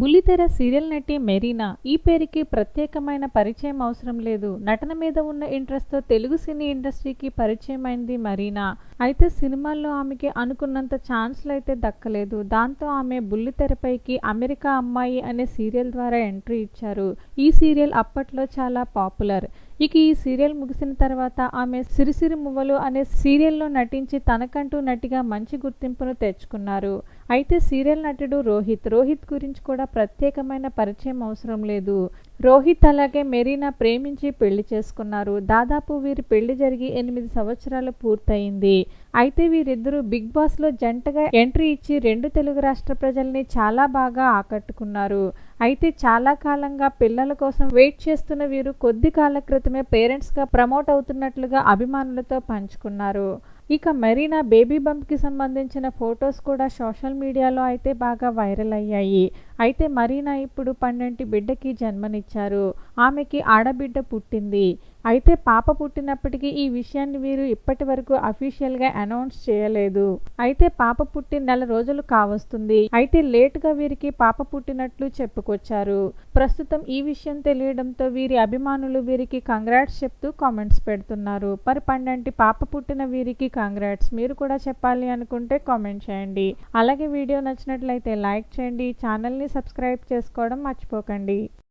బుల్లితెర సీరియల్ నటి మెరీనా ఈ పేరుకి ప్రత్యేకమైన పరిచయం అవసరం లేదు. నటన మీద ఉన్న ఇంట్రెస్ట్తో తెలుగు సినీ ఇండస్ట్రీకి పరిచయం అయింది మరీనా. అయితే సినిమాల్లో ఆమెకి అనుకున్నంత ఛాన్స్లు అయితే దక్కలేదు. దాంతో ఆమె బుల్లితెరపైకి అమెరికా అమ్మాయి అనే సీరియల్ ద్వారా ఎంట్రీ ఇచ్చారు. ఈ సీరియల్ అప్పట్లో చాలా పాపులర్. ఇక ఈ సీరియల్ ముగిసిన తర్వాత ఆమె సిరిసిరి మువ్వలు అనే సీరియల్లో నటించి తనకంటూ నటిగా మంచి గుర్తింపును తెచ్చుకున్నారు. అయితే సీరియల్ నటుడు రోహిత్. రోహిత్ గురించి కూడా ప్రత్యేకమైన పరిచయం అవసరం లేదు. రోహిత్ అలాగే మెరీనా ప్రేమించి పెళ్ళి చేసుకున్నారు. దాదాపు వీరి పెళ్ళి జరిగి ఎనిమిది సంవత్సరాలు పూర్తయింది. అయితే వీరిద్దరూ బిగ్ బాస్లో జంటగా ఎంట్రీ ఇచ్చి రెండు తెలుగు రాష్ట్ర ప్రజల్ని చాలా బాగా ఆకట్టుకున్నారు. అయితే చాలా కాలంగా పిల్లల కోసం వెయిట్ చేస్తున్న వీరు కొద్ది కాల క్రితమే పేరెంట్స్గా ప్రమోట్ అవుతున్నట్లుగా అభిమానులతో పంచుకున్నారు. ఇక మెరీనా బేబీ బంప్కి సంబంధించిన ఫొటోస్ కూడా సోషల్ మీడియాలో అయితే బాగా వైరల్ అయ్యాయి. అయితే మరీనా ఇప్పుడు పన్నెంటి బిడ్డకి జన్మనిచ్చారు. ఆమెకి ఆడబిడ్డ పుట్టింది. అయితే పాప పుట్టినప్పటికీ ఈ విషయాన్ని వీరు ఇప్పటి వరకు అఫీషియల్గా అనౌన్స్ చేయలేదు. అయితే పాప పుట్టి నెల రోజులు కావస్తుంది. అయితే లేటుగా వీరికి పాప పుట్టినట్లు చెప్పుకొచ్చారు. ప్రస్తుతం ఈ విషయం తెలియడంతో వీరి అభిమానులు వీరికి కంగ్రాట్స్ చెప్తూ కామెంట్స్ పెడుతున్నారు. మరి పండంటి పాప పుట్టిన వీరికి కంగ్రాట్స్ మీరు కూడా చెప్పాలి అనుకుంటే కామెంట్ చేయండి. అలాగే వీడియో నచ్చినట్లయితే లైక్ చేయండి. ఛానల్ని సబ్స్క్రైబ్ చేసుకోవడం మర్చిపోకండి.